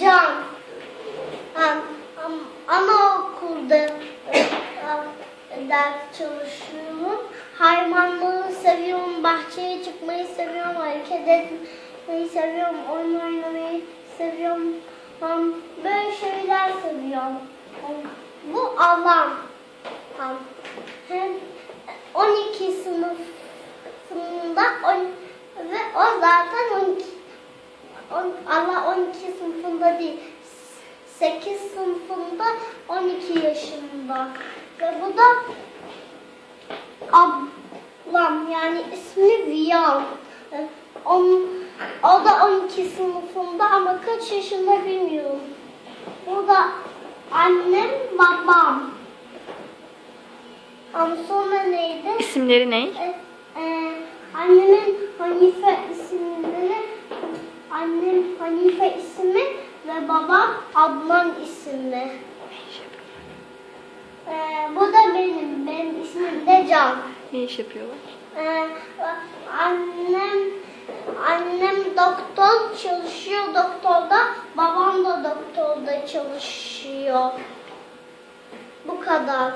Can. An, an, anaokulda e, ders çalışıyorum. Hayvanları seviyorum, bahçeye çıkmayı seviyorum, hareket etmeyi seviyorum, oyun oynamayı seviyorum. Um, Böyle şeyler seviyorum. Um, Bu alan. Hem 12 sınıfında ve o zaten 12 on, Allah 12 sınıfında değil. 8 sınıfında 12 yaşında. Ve bu da ablam yani ismi Viyan. On, o da 12 sınıfında ama kaç yaşında bilmiyorum. Bu da annem babam. Ama sonra neydi? İsimleri ne? E, e, annemin Hanife isimleri, annem Hanife ismi ve babam ablam ismi. E, bu da benim, benim ismim de Can. Ne iş yapıyorlar? E, annem annem doktor çalışıyor doktorda, babam da doktorda çalışıyor. Bu kadar.